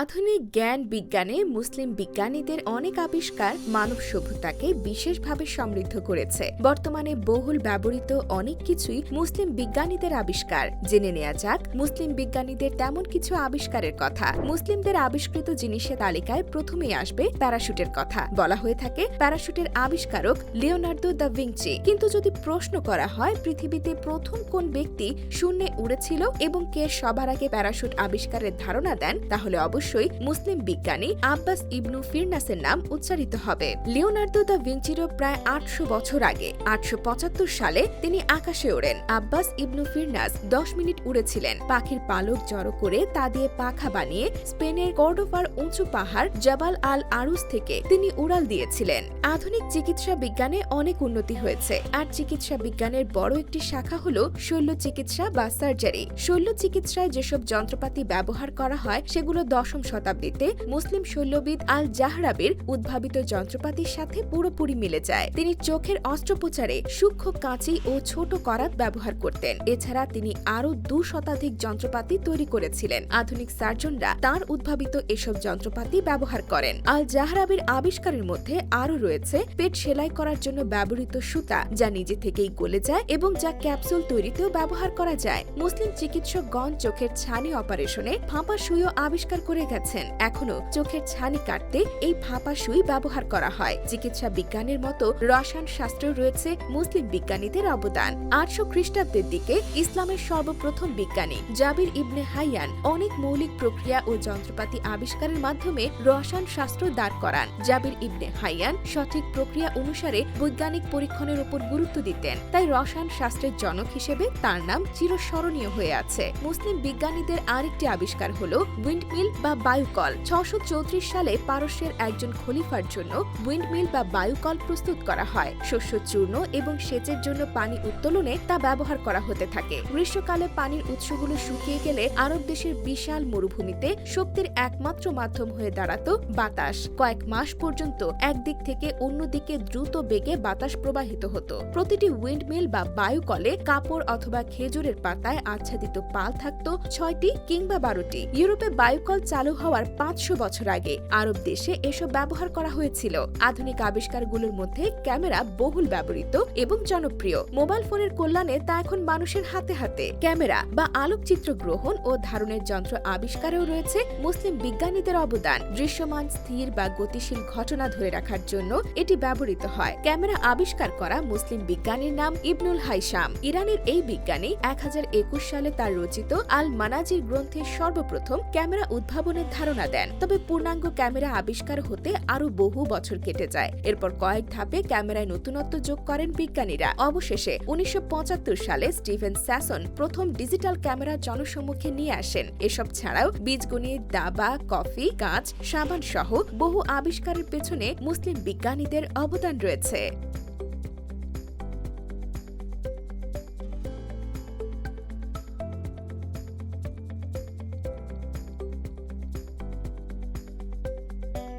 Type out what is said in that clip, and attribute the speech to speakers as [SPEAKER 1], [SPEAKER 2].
[SPEAKER 1] আধুনিক জ্ঞান বিজ্ঞানে মুসলিম বিজ্ঞানীদের অনেক আবিষ্কার মানব সভ্যতাকে বিশেষভাবে সমৃদ্ধ করেছে। বর্তমানে বহুল ব্যবহৃত অনেক কিছুই মুসলিম বিজ্ঞানীদের আবিষ্কার। জেনে নেওয়া যাক, মুসলিম বিজ্ঞানীদের তেমন কিছু আবিষ্কারের কথা। মুসলিমদের আবিষ্কৃত জিনিসের তালিকায় প্রথমেই আসবে প্যারাশুটের কথা। বলা হয়ে থাকে, প্যারাশুটের আবিষ্কারক লিওনার্দো দ্য ভিঞ্চি। কিন্তু যদি প্রশ্ন করা হয়, পৃথিবীতে প্রথম কোন ব্যক্তি শূন্যে উড়েছিল এবং কে সবার আগে প্যারাশুট আবিষ্কারের ধারণা দেন, তাহলে অবশ্যই মুসলিম বিজ্ঞানী আব্বাস ইবনু ফিরনাসের নাম উচ্চারিত হবে। লিওনার্দো দ্য ভিঞ্চিরও প্রায় আটশো বছর আগে, আটশো পঁচাত্তর সালে তিনি আকাশে ওড়েন। আব্বাস ইবনু ফিরনাস দশ মিনিট উড়েছিলেন। পাখির পালক জড়ো করে তা দিয়ে পাখা বানিয়ে স্পেনের কর্ডোফার উঁচু পাহাড় জাবাল আল আরুস থেকে তিনি উড়াল দিয়েছিলেন। আধুনিক চিকিৎসা বিজ্ঞানে অনেক উন্নতি হয়েছে। আর চিকিৎসা বিজ্ঞানের বড় একটি শাখা হল শল্য চিকিৎসা বা সার্জারি। শল্য চিকিৎসায় যেসব যন্ত্রপাতি ব্যবহার করা হয়, সেগুলো দশম শতাব্দীতে মুসলিম শল্যবিদ আল জাহরাবির উদ্ভাবিত যন্ত্রপাতির সাথে পুরোপুরি মিলে যায়। তিনি চোখের অস্ত্রোপচারে সূক্ষ্ম কাঁচি ও ছোট করাত ব্যবহার করতেন। এছাড়া তিনি আরও দু শতাধিক যন্ত্রপাতি তৈরি করেছিলেন। আধুনিক সার্জনরা তার উদ্ভাবিত এসব যন্ত্রপাতি ব্যবহার করেন। আল জাহরাবির আবিষ্কারের মধ্যে আরও রয়েছে পেট সেলাই করার জন্য ব্যবহৃত সুতা, যা নিজে থেকেই গলে যায় এবং যা ক্যাপসুল তৈরিতেও ব্যবহার করা যায়। মুসলিম চিকিৎসকগণ চোখের ছানি অপারেশনে ফাঁপা সুইও আবিষ্কার করে গেছেন। এখনও চোখের ছানি কাটতে এই ফাঁপা সুই ব্যবহার করা হয়। চিকিৎসা বিজ্ঞানের মতো রসায়ন শাস্ত্রেও রয়েছে মুসলিম বিজ্ঞানীদের অবদান। আটশো খ্রিস্টাব্দের দিকে ইসলামের সর্বপ্রথম বিজ্ঞানী জাবির ইবনে হাইয়ান অনেক মৌলিক প্রক্রিয়া ও যন্ত্রপাতি আবিষ্কারের মাধ্যমে রসায়ন শাস্ত্র দাঁড় করান। জাবির ইবনে হাইয়ান সঠিক প্রক্রিয়া অনুসারে বৈজ্ঞানিক পরীক্ষণের উপর গুরুত্ব দিতেন। তাই রসায়ন শাস্ত্রের জনক হিসেবে তার নাম চিরস্মরণীয় হয়ে আছে। মুসলিম বিজ্ঞানীদের আরেকটি আবিষ্কার হল উইন্ডমিল বা বায়ুকল। ছশো সালে পারস্যের একজন খলিফার জন্য উইন্ডমিল বা বায়ুকল প্রস্তুত করা হয়। শস্য চূর্ণ এবং সেচের জন্য পানি উত্তোলনে তা ব্যবহার করা হতে থাকে। গ্রীষ্মকালে পানির উৎসগুলো শুকিয়ে গেলে আরব দেশের বিশাল মরুভূমিতে শক্তির একমাত্র মাধ্যম হয়ে দাঁড়াতো বাতাস। কয়েক মাস পর্যন্ত একদিক থেকে অন্যদিকে দ্রুত বেগে বাতাস প্রবাহিত হতো। প্রতিটি উইন্ডমিল বা বায়ুকলে কাপড় অথবা খেজুরের পাতায় আচ্ছাদিত পাল থাকতো ছয়টি কিংবা বারোটি। ইউরোপে বায়ুকল চালু হওয়ার পাঁচশো বছর আগে আরব দেশে এসব ব্যবহার করা হয়েছিল। আধুনিক আবিষ্কারগুলোর মধ্যে ক্যামেরা বহুল ব্যবহৃত এবং জনপ্রিয়। মোবাইল ফোনের কল্যাণে তা এখন মানুষের হাতে হাতে। ক্যামেরা বা আলোকচিত্র গ্রহণ ও ধারণের যন্ত্র আবিষ্কারেও রয়েছে মুসলিম বিজ্ঞানীদের অবদান। দৃশ্যমান, স্থির বা গতিশীল ঘটনা ধরে রাখার জন্য এটি ব্যবহৃত হয়। ক্যামেরা আবিষ্কার করা মুসলিম বিজ্ঞানীর নাম ইবনুল হাইসাম। ইরানের এই বিজ্ঞানী এক হাজার একুশ সালে তার রচিত আল মানাজির গ্রন্থে সর্বপ্রথম ক্যামেরা উদ্ভাবনের ধারণা দেন। তবে পূর্ণাঙ্গ ক্যামেরা আবিষ্কার হতে আরও বহু বছর কেটে যায়। এরপর কয়েক ধাপে ক্যামেরায় নতুনত্ব যোগ করেন বিজ্ঞানীরা। অবশেষে উনিশশো পঁচাত্তর সালে স্টিভেন স্যাসন প্রথম ডিজিটাল ক্যামেরা জনসম্মুখে নিয়ে আসেন। এসব ছাড়াও বীজগণিত দাবা, কফি, কাঁচ, সাবান সহ বহু আবিষ্কারের পেছনে মুসলিম বিজ্ঞানীদের অবদান রয়েছে।